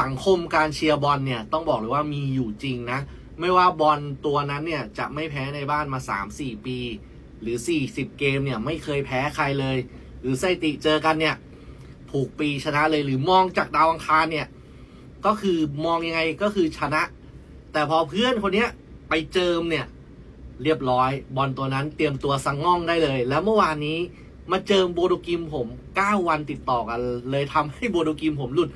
สังคมการเชียร์บอลเนี่ยต้องบอกเลยว่ามีอยู่จริงนะ ไม่ว่าบอลตัวนั้นเนี่ยจะไม่แพ้ในบ้านมา 3-4 ปี หรือ 40 เกมเนี่ยไม่เคยแพ้ใครเลย หรือสติเจอกันเนี่ยผูกปีชนะเลยหรือมองจากดาวอังคารเนี่ยก็คือมองยังไงก็คือชนะ แต่พอเพื่อนคนเนี้ยไปเจิมเนี่ยเรียบร้อยบอลตัวนั้นเตรียมตัวสังง่องได้เลย แล้วเมื่อวานนี้มาเจิมโบโดกิมผม 9 วันติดต่อกัน เลยทำให้โบโดกิมผมหลุด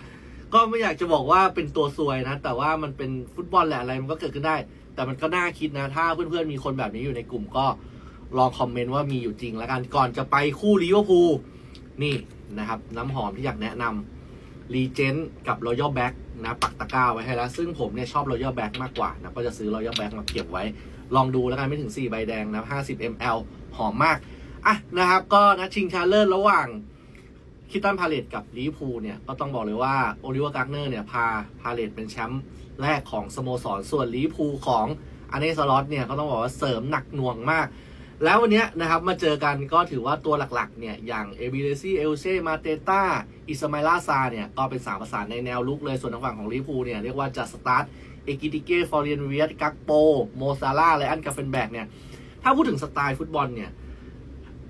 ก็ไม่อยากจะบอกว่าเป็นตัวซวยนะ แต่ว่ามันเป็นฟุตบอลแหละอะไรมันก็เกิดขึ้นได้ แต่มันก็น่าคิดนะ ถ้าเพื่อนๆมีคนแบบนี้อยู่ในกลุ่มก็ลองคอมเมนต์ว่ามีอยู่จริงแล้วกัน ก่อนจะไปคู่ลิเวอร์พูลนี่นะครับ น้ำหอมที่อยากแนะนำรีเจนกับรอยัลแบ็กนะปักตะกร้าไว้ให้แล้ว ซึ่งผมเนี่ยชอบรอยัลแบ็กมากกว่านะก็จะซื้อรอยัลแบ็กมาเก็บไว้ ลองดูแล้วกันไม่ถึง 4 ใบแดงนะ50 ml หอมมากอะนะครับ ก็นัดชิงชนะเลิศระหว่าง คิตันพาเลตกับลิเวอร์พูลเนี่ยก็ต้องบอกเลยว่าโอลิเวอร์การ์เนอร์เนี่ยพาพาเลตเป็นแชมป์แรกของสโมสรส่วนลิเวอร์พูลของอันเนสลอตเนี่ยก็ต้องบอกว่าเสริมหนักหน่วงมาก แล้ววันนี้นะครับมาเจอกันก็ถือว่าตัวหลักๆเนี่ยอย่างเอบิเลซี่เอลเช่มาเตต้าอิสมาลาซาเนี่ยก็เป็นสามประสานในแนวลุกเลยส่วนทางฝั่งของลิเวอร์พูลเนี่ยเรียกว่าจะสตาร์ทเอกิติเก้ฟอร์เรียนเวียกักโปโมซาร่าและอันกาเฟนแบกเนี่ยถ้าพูดถึงสไตล์ฟุตบอลเนี่ย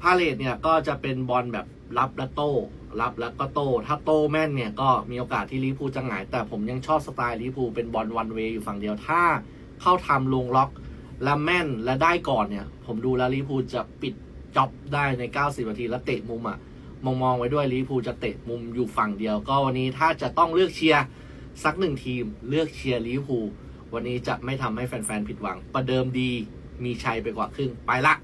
พาเลตเนี่ยก็จะเป็นบอลแบบ รับและโต้รับแล้วก็โต้ถ้าโต้แม่นเนี่ยก็มีโอกาสที่ลิพูจะหงาย แต่ผมยังชอบสไตล์ลิพูเป็นบอลวันเวย์อยู่ฝั่งเดียวถ้าเข้าทำลงล็อก และแม่นและได้ก่อนเนี่ย ผมดูแล้วลิพูจะปิดจ็อบได้ใน 90 นาทีแล้วเตะมุมอะมองมองๆไว้ด้วยลิพูจะเตะมุมอยู่ฝั่งเดียว ก็วันนี้ถ้าจะต้องเลือกเชียร์สักหนึ่งทีมเลือกเชียร์ลิพูวันนี้จะไม่ทำให้แฟนๆผิดหวัง ประเดิมดีมีชัยไปกว่าครึ่งไปละ